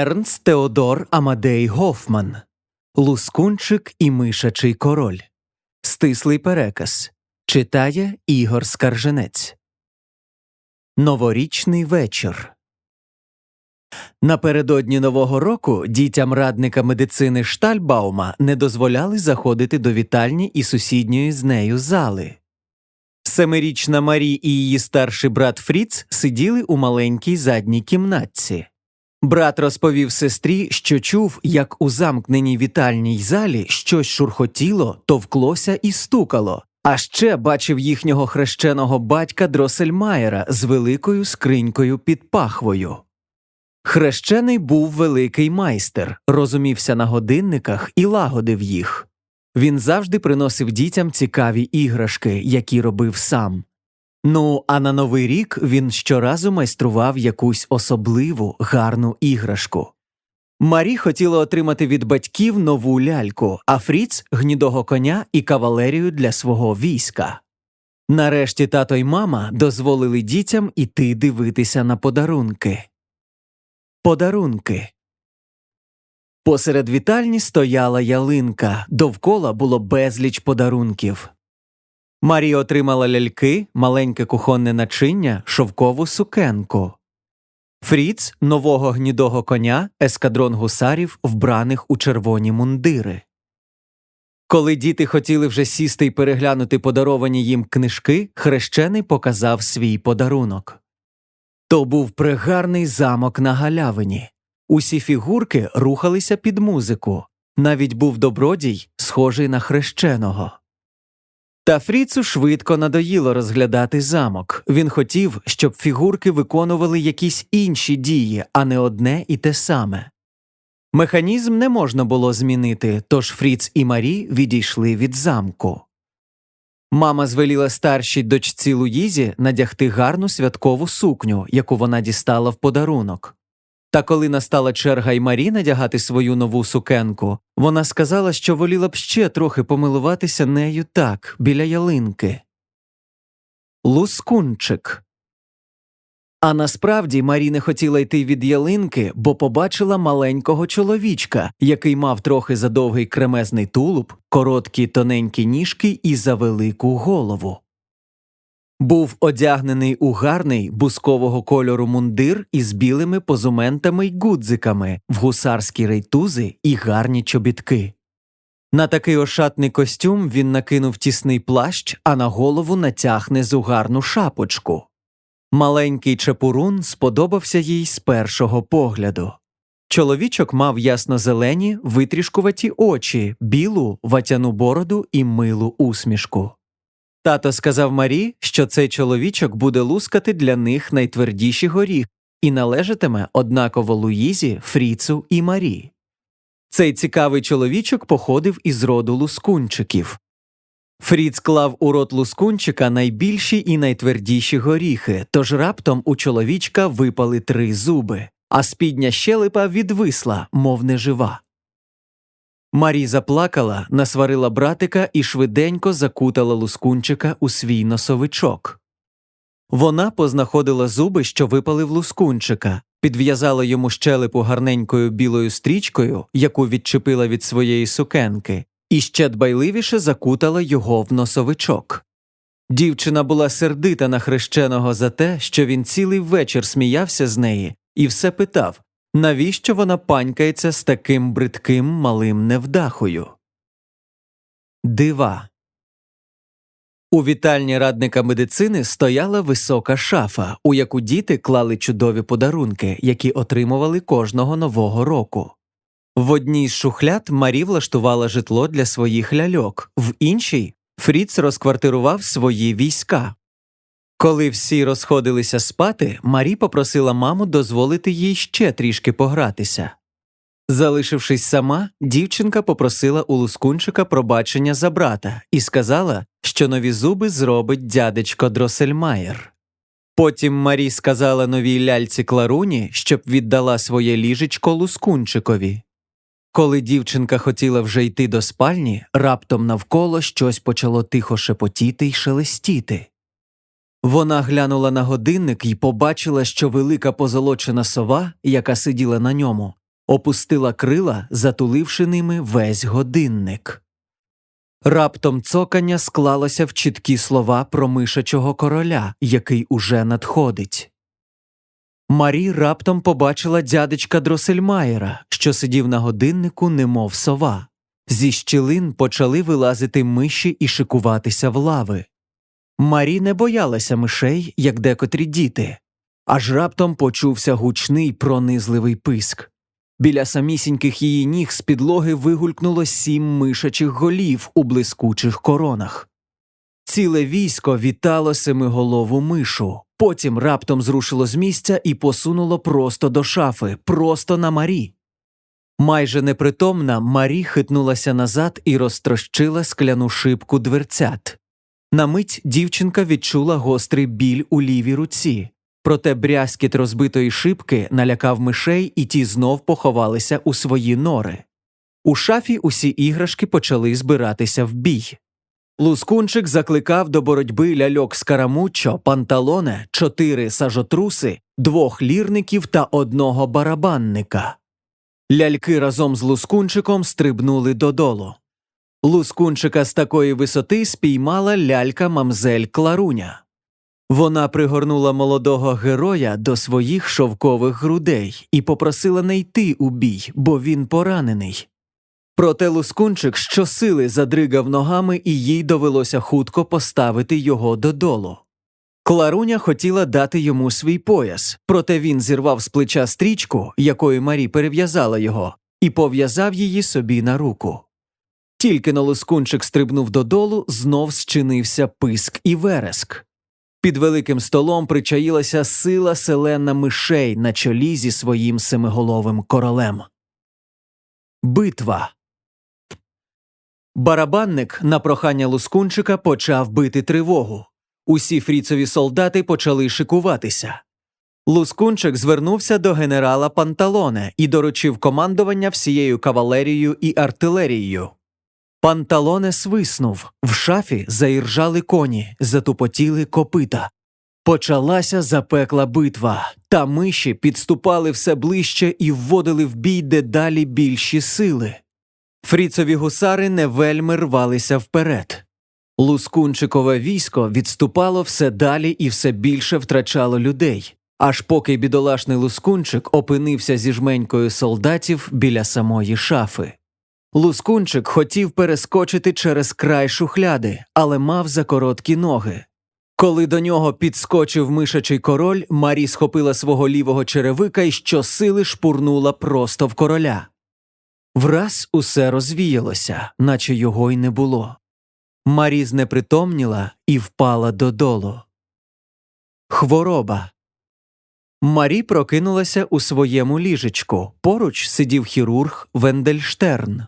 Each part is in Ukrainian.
Ернст Теодор Амадей Гофман Лускунчик і мишачий король. Стислий переказ. Читає Ігор Скарженець. Новорічний вечір. Напередодні Нового року дітям радника медицини Штальбаума не дозволяли заходити до вітальні і сусідньої з нею зали. Семирічна Марі і її старший брат Фріц сиділи у маленькій задній кімнатці. Брат розповів сестрі, що чув, як у замкненій вітальній залі щось шурхотіло, товклося і стукало, а ще бачив їхнього хрещеного батька Дросельмаєра з великою скринькою під пахвою. Хрещений був великий майстер, розумівся на годинниках і лагодив їх. Він завжди приносив дітям цікаві іграшки, які робив сам. Ну, а на новий рік він щоразу майстрував якусь особливу гарну іграшку. Марі хотіла отримати від батьків нову ляльку, а Фріц гнідого коня і кавалерію для свого війська. Нарешті тато й мама дозволили дітям іти дивитися на подарунки. Подарунки. Посеред вітальні стояла ялинка, довкола було безліч подарунків. Марія отримала ляльки, маленьке кухонне начиння, шовкову сукенку. Фріц нового гнідого коня, ескадрон гусарів, вбраних у червоні мундири. Коли діти хотіли вже сісти й переглянути подаровані їм книжки, хрещений показав свій подарунок. То був пригарний замок на галявині. Усі фігурки рухалися під музику. Навіть був добродій, схожий на хрещеного. Та Фріцу швидко надоїло розглядати замок. Він хотів, щоб фігурки виконували якісь інші дії, а не одне і те саме. Механізм не можна було змінити, тож Фріц і Марі відійшли від замку. Мама звеліла старшій дочці Луїзі надягти гарну святкову сукню, яку вона дістала в подарунок. Та коли настала черга й Марі надягати свою нову сукенку, вона сказала, що воліла б ще трохи помилуватися нею так, біля ялинки. Лускунчик. А насправді Марі не хотіла йти від ялинки, бо побачила маленького чоловічка, який мав трохи задовгий кремезний тулуб, короткі тоненькі ніжки і завелику голову. Був одягнений у гарний бускового кольору мундир із білими позументами й гудзиками, в гусарські рейтузи і гарні чобітки. На такий ошатний костюм він накинув тісний плащ, а на голову натяг незугарну шапочку. Маленький чепурун сподобався їй з першого погляду. Чоловічок мав ясно-зелені, витрішкуваті очі, білу ватяну бороду і милу усмішку. Тато сказав Марі, що цей чоловічок буде лускати для них найтвердіші горіх і належатиме однаково Луїзі, Фріцу і Марі. Цей цікавий чоловічок походив із роду лускунчиків. Фріц клав у рот лускунчика найбільші і найтвердіші горіхи, тож раптом у чоловічка випали три зуби, а спідня щелепа відвисла, мов нежива. Марі заплакала, насварила братика і швиденько закутала лускунчика у свій носовичок. Вона познаходила зуби, що випали в лускунчика, підв'язала йому щелепу гарненькою білою стрічкою, яку відчепила від своєї сукенки, і ще дбайливіше закутала його в носовичок. Дівчина була сердита на хрещеного за те, що він цілий вечір сміявся з неї і все питав навіщо вона панькається з таким бридким малим невдахою. Дива. У вітальні радника медицини стояла висока шафа, у яку діти клали чудові подарунки, які отримували кожного нового року. В одній з шухляд Марі влаштувала житло для своїх ляльок, в іншій Фріц розквартирував свої війська. Коли всі розходилися спати, Марі попросила маму дозволити їй ще трішки погратися. Залишившись сама, дівчинка попросила у лускунчика пробачення за брата і сказала, що нові зуби зробить дядечко Дросельмаєр. Потім Марі сказала новій ляльці Кларуні, щоб віддала своє ліжечко лускунчикові. Коли дівчинка хотіла вже йти до спальні, раптом навколо щось почало тихо шепотіти й шелестіти. Вона глянула на годинник і побачила, що велика позолочена сова, яка сиділа на ньому, опустила крила, затуливши ними весь годинник. Раптом цокання склалося в чіткі слова про мишачого короля, який уже надходить. Марі раптом побачила дядечка Дросельмаєра, що сидів на годиннику, немов сова. Зі щілин почали вилазити миші і шикуватися в лави. Марі не боялася мишей, як декотрі діти, аж раптом почувся гучний пронизливий писк. Біля самісіньких її ніг з підлоги вигулькнуло сім мишачих голів у блискучих коронах. Ціле військо вітало семиголову мишу, потім раптом зрушило з місця і посунуло просто до шафи, просто на Марі. Майже непритомна Марі хитнулася назад і розтрощила скляну шибку дверцят. На мить дівчинка відчула гострий біль у лівій руці, проте брязкіт розбитої шибки налякав мишей, і ті знов поховалися у свої нори. У шафі усі іграшки почали збиратися в бій. Лускунчик закликав до боротьби ляльок Скарамуччо, панталоне, чотири сажотруси, двох лірників та одного барабанника. Ляльки разом з лускунчиком стрибнули додолу. Лускунчика з такої висоти спіймала лялька мамзель Кларуня. Вона пригорнула молодого героя до своїх шовкових грудей і попросила не йти у бій, бо він поранений. Проте лускунчик щосили задригав ногами, і їй довелося хутко поставити його додолу. Кларуня хотіла дати йому свій пояс, проте він зірвав з плеча стрічку, якою Марі перев'язала його, і пов'язав її собі на руку. Тільки но лускунчик стрибнув додолу, знов зчинився писк і вереск. Під великим столом причаїлася сила селена мишей на чолі зі своїм семиголовим королем. Битва. Барабанник на прохання лускунчика почав бити тривогу. Усі фріцові солдати почали шикуватися. Лускунчик звернувся до генерала Панталоне і доручив командування всією кавалерією і артилерією. Панталоне свиснув, в шафі заіржали коні, затупотіли копита. Почалася запекла битва, та миші підступали все ближче і вводили в бій дедалі більші сили. Фріцові гусари не вельми рвалися вперед. Лускунчикове військо відступало все далі і все більше втрачало людей, аж поки бідолашний лускунчик опинився зі жменькою солдатів біля самої шафи. Лускунчик хотів перескочити через край шухляди, але мав за короткі ноги. Коли до нього підскочив мишачий король, Марі схопила свого лівого черевика і щосили шпурнула просто в короля. Враз усе розвіялося, наче його й не було. Марі знепритомніла і впала додолу. Хвороба. Марі прокинулася у своєму ліжечку. Поруч сидів хірург Вендельштерн.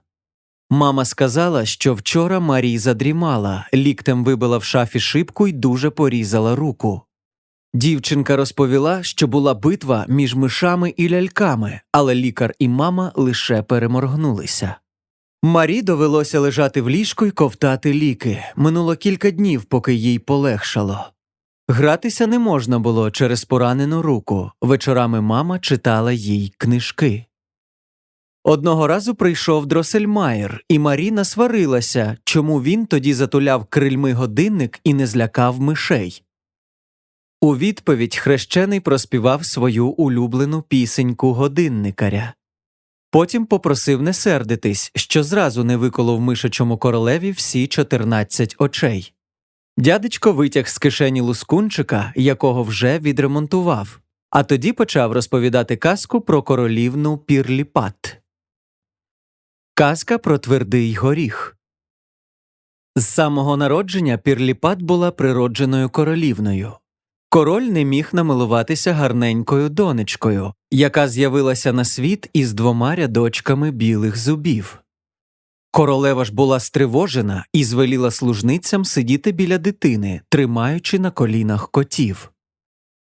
Мама сказала, що вчора Марі задрімала, ліктем вибила в шафі шибку й дуже порізала руку. Дівчинка розповіла, що була битва між мишами і ляльками, але лікар і мама лише переморгнулися. Марі довелося лежати в ліжку й ковтати ліки. Минуло кілька днів, поки їй полегшало. Гратися не можна було через поранену руку. Вечорами мама читала їй книжки. Одного разу прийшов Дросельмаєр, і Маріна сварилася, чому він тоді затуляв крильми годинник і не злякав мишей. У відповідь хрещений проспівав свою улюблену пісеньку годинникаря. Потім попросив не сердитись, що зразу не виколов мишачому королеві всі чотирнадцять очей. Дядечко витяг з кишені лускунчика, якого вже відремонтував, а тоді почав розповідати казку про королівну пірліпат. Казка про твердий горіх. З самого народження пірліпат була природженою королівною. Король не міг намилуватися гарненькою донечкою, яка з'явилася на світ із двома рядочками білих зубів. Королева ж була стривожена і звеліла служницям сидіти біля дитини, тримаючи на колінах котів.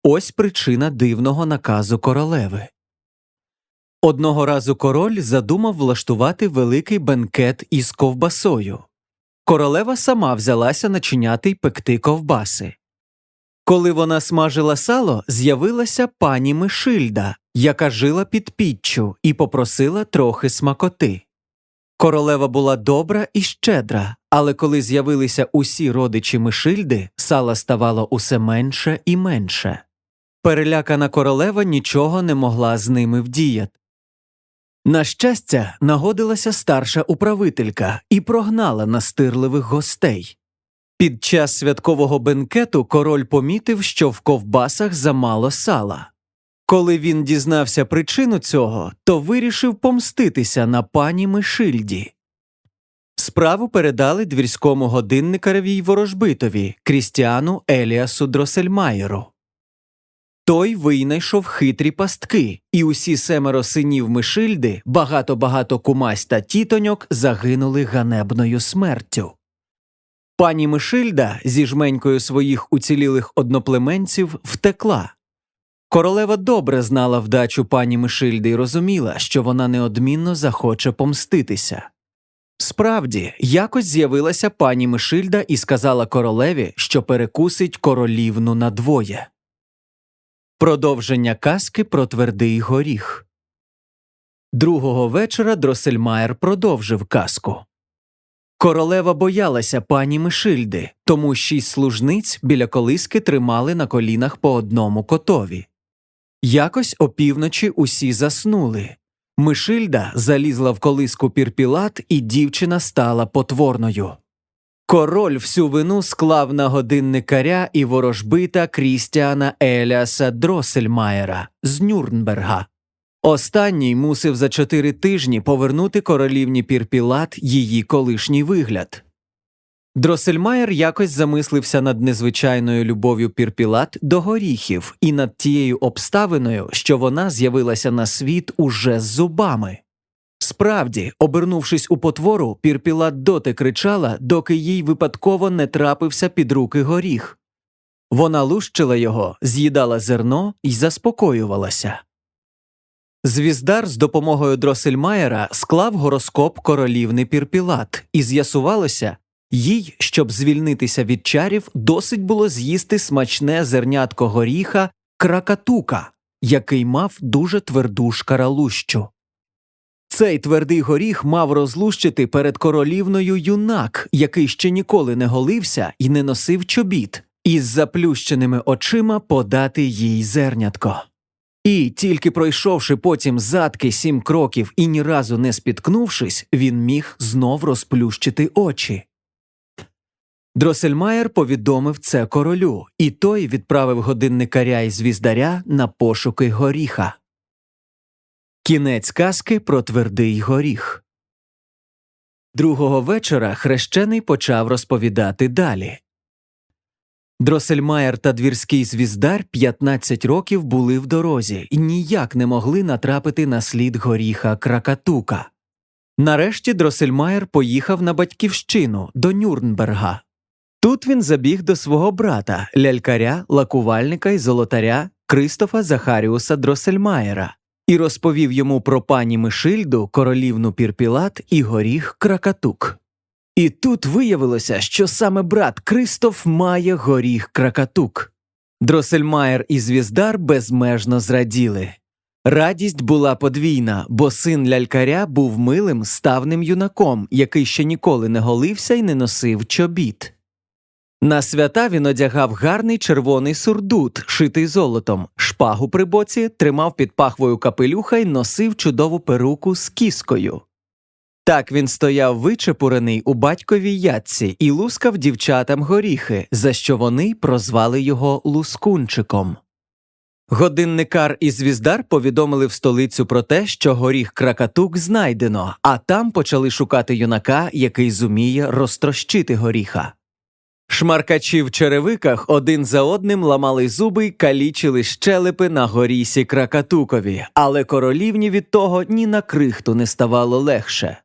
Ось причина дивного наказу королеви. Одного разу король задумав влаштувати великий бенкет із ковбасою. Королева сама взялася начиняти й пекти ковбаси. Коли вона смажила сало, з'явилася пані Мишильда, яка жила під піччю і попросила трохи смакоти. Королева була добра і щедра, але коли з'явилися усі родичі Мишильди, сала ставало усе менше і менше. Перелякана королева нічого не могла з ними вдіяти. На щастя, нагодилася старша управителька і прогнала настирливих гостей. Під час святкового бенкету король помітив, що в ковбасах замало сала. Коли він дізнався причину цього, то вирішив помститися на пані Мишильді. Справу передали двірському годинникареві й ворожбитові Крістіану Еліасу Дросельмаєру. Той винайшов хитрі пастки, і усі семеро синів Мишильди, багато-багато кумась та тітоньок загинули ганебною смертю. Пані Мишильда зі жменькою своїх уцілілих одноплеменців втекла. Королева добре знала вдачу пані Мишильди і розуміла, що вона неодмінно захоче помститися. Справді, якось з'явилася пані Мишильда і сказала королеві, що перекусить королівну надвоє. Продовження казки про твердий горіх. Другого вечора Дросельмаєр продовжив казку. Королева боялася пані Мишильди, тому шість служниць біля колиски тримали на колінах по одному котові. Якось опівночі усі заснули. Мишильда залізла в колиску пірпілат, і дівчина стала потворною. Король всю вину склав на годинникаря і ворожбита Крістіана Еліаса Дросельмаєра з Нюрнберга. Останній мусив за чотири тижні повернути королівні пірпілат її колишній вигляд. Дросельмаєр якось замислився над незвичайною любов'ю пірпілат до горіхів і над тією обставиною, що вона з'явилася на світ уже з зубами. Справді, обернувшись у потвору, пірпілат доти кричала, доки їй випадково не трапився під руки горіх. Вона лущила його, з'їдала зерно і заспокоювалася. Звіздар з допомогою Дросельмаєра склав гороскоп королівни Пірпілат, і з'ясувалося, їй, щоб звільнитися від чарів, досить було з'їсти смачне зернятко горіха кракатука, який мав дуже тверду шкаралущу. Цей твердий горіх мав розлущити перед королівною юнак, який ще ніколи не голився і не носив чобіт, і з заплющеними очима подати їй зернятко. І, тільки пройшовши потім задки сім кроків і ні разу не спіткнувшись, він міг знов розплющити очі. Дросельмаєр повідомив це королю, і той відправив годинникаря і звіздаря на пошуки горіха. Кінець казки про твердий горіх. Другого вечора хрещений почав розповідати далі. Дросельмаєр та двірський звіздар 15 років були в дорозі і ніяк не могли натрапити на слід горіха Кракатука. Нарешті Дросельмаєр поїхав на батьківщину до Нюрнберга. Тут він забіг до свого брата, лялькаря, лакувальника і золотаря Кристофа Захаріуса Дросельмаєра і розповів йому про пані Мишильду, королівну Пірпілат і горіх Кракатук. І тут виявилося, що саме брат Кристоф має горіх Кракатук. Дросельмаєр і звіздар безмежно зраділи. Радість була подвійна, бо син лялькаря був милим ставним юнаком, який ще ніколи не голився і не носив чобіт. На свята він одягав гарний червоний сурдут, шитий золотом, шпагу при боці, тримав під пахвою капелюха й носив чудову перуку з кіскою. Так він стояв вичепурений у батьковій ятці і лускав дівчатам горіхи, за що вони прозвали його лускунчиком. Годинникар і звіздар повідомили в столицю про те, що горіх кракатук знайдено, а там почали шукати юнака, який зуміє розтрощити горіха. Шмаркачі в черевиках один за одним ламали зуби й калічили щелепи на горісі кракатукові, але королівні від того ні на крихту не ставало легше.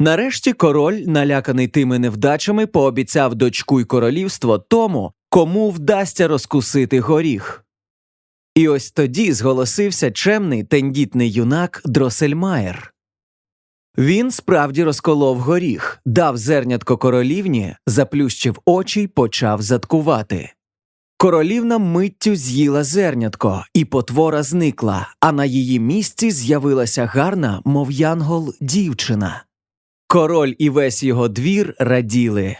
Нарешті король, наляканий тими невдачами, пообіцяв дочку й королівство тому, кому вдасться розкусити горіх. І ось тоді зголосився чемний тендітний юнак Дросельмаєр. Він справді розколов горіх, дав зернятко королівні, заплющив очі й почав заткувати. Королівна миттю з'їла зернятко, і потвора зникла, а на її місці з'явилася гарна, мов янгол, дівчина. Король і весь його двір раділи.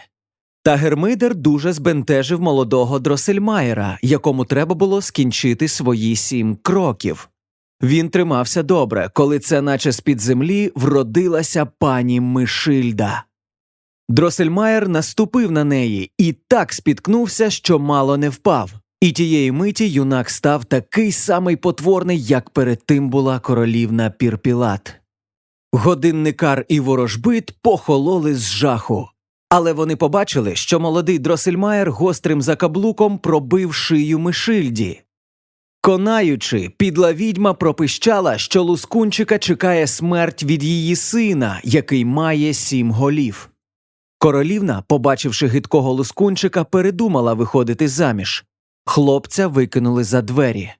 Та Гермидер дуже збентежив молодого Дросельмаєра, якому треба було скінчити свої сім кроків. Він тримався добре, коли це, наче з-під землі, вродилася пані Мишильда. Дросельмаєр наступив на неї і так спіткнувся, що мало не впав. І тієї миті юнак став такий самий потворний, як перед тим була королівна Пірпілат. Годинникар і ворожбит похололи з жаху. Але вони побачили, що молодий Дросельмаєр гострим закаблуком пробив шию Мишильді. Конаючи, підла відьма пропищала, що лускунчика чекає смерть від її сина, який має сім голів. Королівна, побачивши гидкого лускунчика, передумала виходити заміж. Хлопця викинули за двері.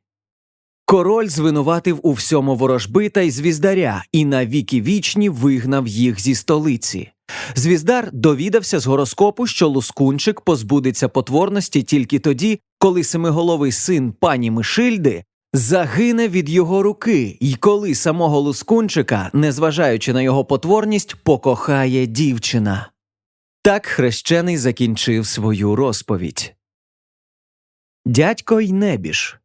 Король звинуватив у всьому ворожбита й звіздаря і на віки вічні вигнав їх зі столиці. Звіздар довідався з гороскопу, що лускунчик позбудеться потворності тільки тоді, коли семиголовий син пані Мишильди загине від його руки, і коли самого лускунчика, незважаючи на його потворність, покохає дівчина. Так хрещений закінчив свою розповідь. Дядько й небіж.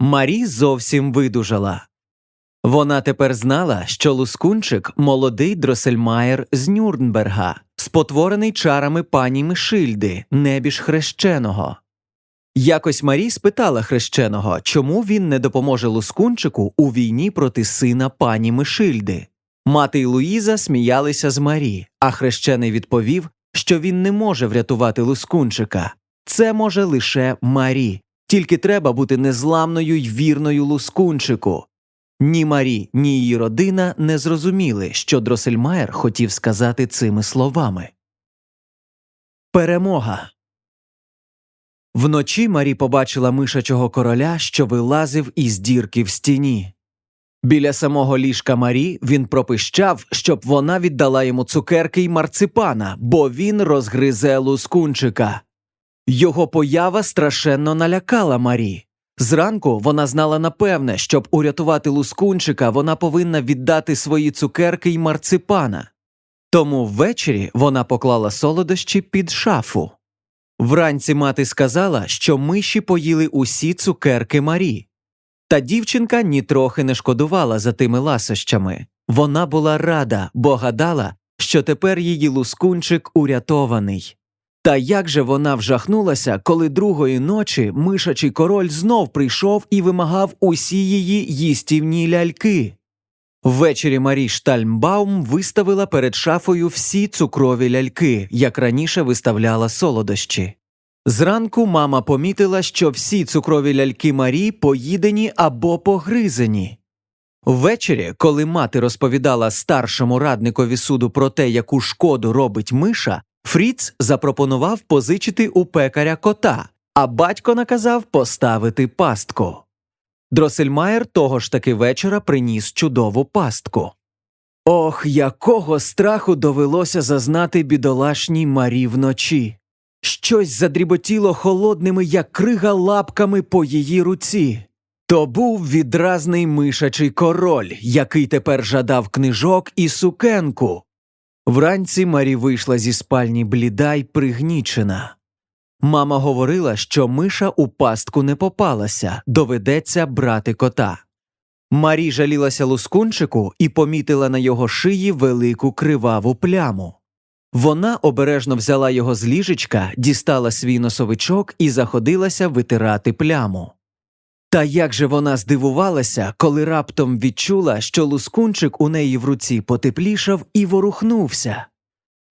Марі зовсім видужала. Вона тепер знала, що лускунчик молодий Дросельмаєр з Нюрнберга, спотворений чарами пані Мишильди, небіж хрещеного. Якось Марі спитала хрещеного, чому він не допоможе лускунчику у війні проти сина пані Мишильди. Мати й Луїза сміялися з Марі, а хрещений відповів, що він не може врятувати лускунчика. Це може лише Марі, тільки треба бути незламною й вірною лускунчику. Ні Марі, ні її родина не зрозуміли, що Дросельмаєр хотів сказати цими словами. Перемога. Вночі Марі побачила мишачого короля, що вилазив із дірки в стіні. Біля самого ліжка Марі він пропищав, щоб вона віддала йому цукерки й марципана, бо він розгризе лускунчика. Його поява страшенно налякала Марі. Зранку вона знала напевне, щоб урятувати лускунчика, вона повинна віддати свої цукерки й марципана. Тому ввечері вона поклала солодощі під шафу. Вранці мати сказала, що миші поїли усі цукерки Марі. Та дівчинка нітрохи не шкодувала за тими ласощами. Вона була рада, бо гадала, що тепер її лускунчик урятований. Та як же вона вжахнулася, коли другої ночі мишачий король знов прийшов і вимагав усі її їстівні ляльки. Ввечері Марі Штальмбаум виставила перед шафою всі цукрові ляльки, як раніше виставляла солодощі. Зранку мама помітила, що всі цукрові ляльки Марі поїдені або погризені. Ввечері, коли мати розповідала старшому радникові суду про те, яку шкоду робить миша, Фріц запропонував позичити у пекаря кота, а батько наказав поставити пастку. Дросельмаєр того ж таки вечора приніс чудову пастку. Ох, якого страху довелося зазнати бідолашній Марі вночі. Щось задріботіло холодними, як крига лапками по її руці. То був відразний мишачий король, який тепер жадав книжок і сукенку. Вранці Марі вийшла зі спальні бліда й пригнічена. Мама говорила, що миша у пастку не попалася, доведеться брати кота. Марі жалілася лускунчику і помітила на його шиї велику криваву пляму. Вона обережно взяла його з ліжечка, дістала свій носовичок і заходилася витирати пляму. Та як же вона здивувалася, коли раптом відчула, що лускунчик у неї в руці потеплішав і ворухнувся.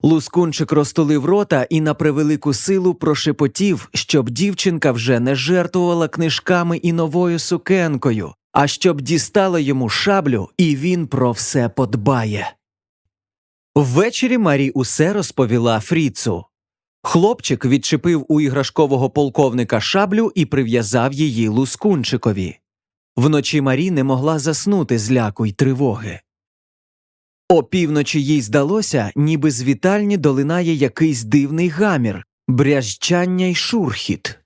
Лускунчик розтулив рота і на превелику силу прошепотів, щоб дівчинка вже не жертвувала книжками і новою сукенкою, а щоб дістала йому шаблю, і він про все подбає. Ввечері Марі усе розповіла Фріцу. Хлопчик відчепив у іграшкового полковника шаблю і прив'язав її лускунчикові. Вночі Марі не могла заснути з ляку й тривоги. Опівночі їй здалося, ніби з вітальні долинає якийсь дивний гамір, брязчання й шурхіт.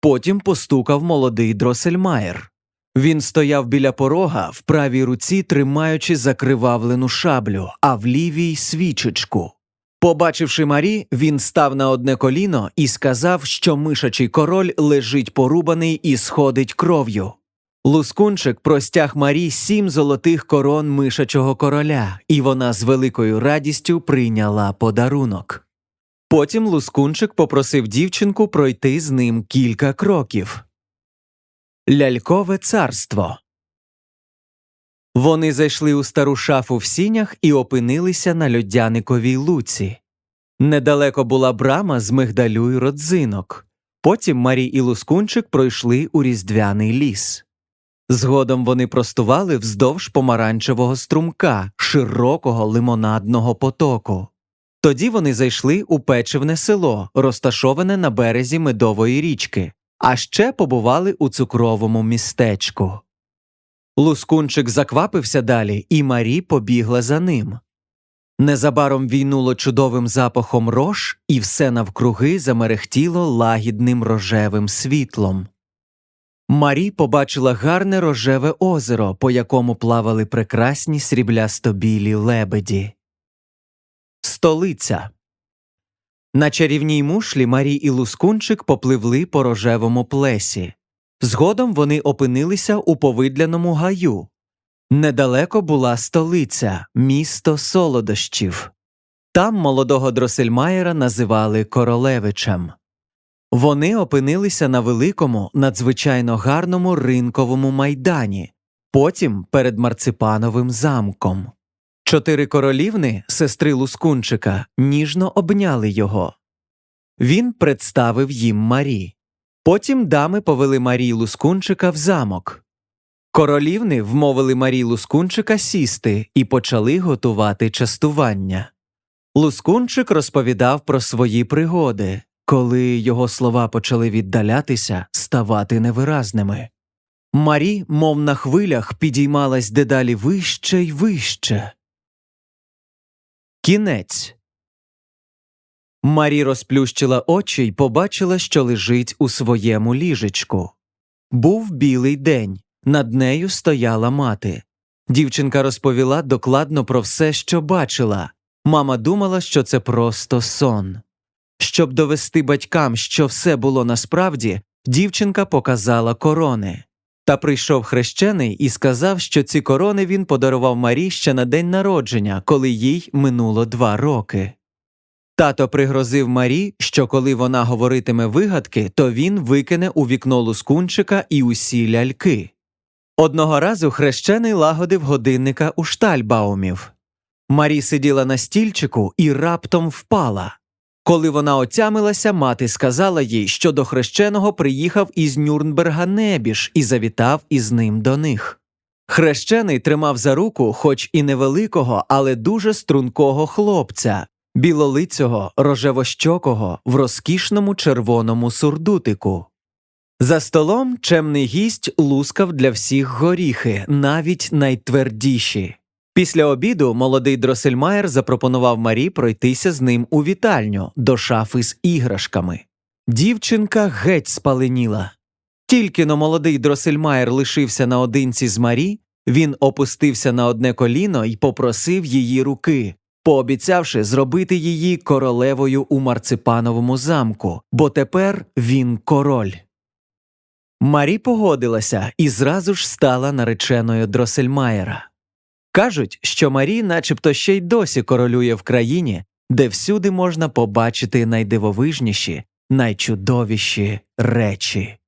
Потім постукав молодий Дросельмаєр. Він стояв біля порога, в правій руці тримаючи закривавлену шаблю, а в лівій свічечку. Побачивши Марі, він став на одне коліно і сказав, що мишачий король лежить порубаний і сходить кров'ю. Лускунчик простяг Марі сім золотих корон мишачого короля, і вона з великою радістю прийняла подарунок. Потім Лускунчик попросив дівчинку пройти з ним кілька кроків. Лялькове царство. Вони зайшли у стару шафу в сінях і опинилися на льодяниковій луці. Недалеко була брама з мигдалю й родзинок. Потім Марі і Лускунчик пройшли у різдвяний ліс. Згодом вони простували вздовж помаранчевого струмка, широкого лимонадного потоку. Тоді вони зайшли у печивне село, розташоване на березі медової річки, а ще побували у цукровому містечку. Лускунчик заквапився далі, і Марі побігла за ним. Незабаром війнуло чудовим запахом рож, і все навкруги замерехтіло лагідним рожевим світлом. Марі побачила гарне рожеве озеро, по якому плавали прекрасні сріблясто-білі лебеді. Столиця На чарівній мушлі Марі і Лускунчик попливли по рожевому плесі. Згодом вони опинилися у повидляному гаю. Недалеко була столиця, місто солодощів. Там молодого Дросельмаєра називали королевичем. Вони опинилися на великому, надзвичайно гарному ринковому майдані, потім перед марципановим замком. Чотири королівни, сестри Лускунчика, ніжно обняли його. Він представив їм Марі. Потім дами повели Марі Лускунчика в замок. Королівни вмовили Марі Лускунчика сісти і почали готувати частування. Лускунчик розповідав про свої пригоди, коли його слова почали віддалятися, ставати невиразними. Марі, мов на хвилях, підіймалась дедалі вище й вище. Кінець. Марі розплющила очі й побачила, що лежить у своєму ліжечку. Був білий день, над нею стояла мати. Дівчинка розповіла докладно про все, що бачила. Мама думала, що це просто сон. Щоб довести батькам, що все було насправді, дівчинка показала корони. Та прийшов хрещений і сказав, що ці корони він подарував Марі ще на день народження, коли їй минуло два роки. Тато пригрозив Марі, що коли вона говоритиме вигадки, то він викине у вікно лускунчика і усі ляльки. Одного разу хрещений лагодив годинника у штальбаумів. Марі сиділа на стільчику і раптом впала. Коли вона отямилася, мати сказала їй, що до хрещеного приїхав із Нюрнберга Небіж і завітав із ним до них. Хрещений тримав за руку, хоч і невеликого, але дуже стрункого хлопця, білолицього, рожевощокого, в розкішному червоному сурдутику. За столом чемний гість лускав для всіх горіхи, навіть найтвердіші. Після обіду молодий Дросельмаєр запропонував Марі пройтися з ним у вітальню до шафи з іграшками. Дівчинка геть спаленіла. Тільки но молодий Дросельмаєр лишився наодинці з Марі, він опустився на одне коліно і попросив її руки, пообіцявши зробити її королевою у марципановому замку, бо тепер він король. Марі погодилася і зразу ж стала нареченою Дросельмаєра. Кажуть, що Марі начебто ще й досі королює в країні, де всюди можна побачити найдивовижніші, найчудовіші речі.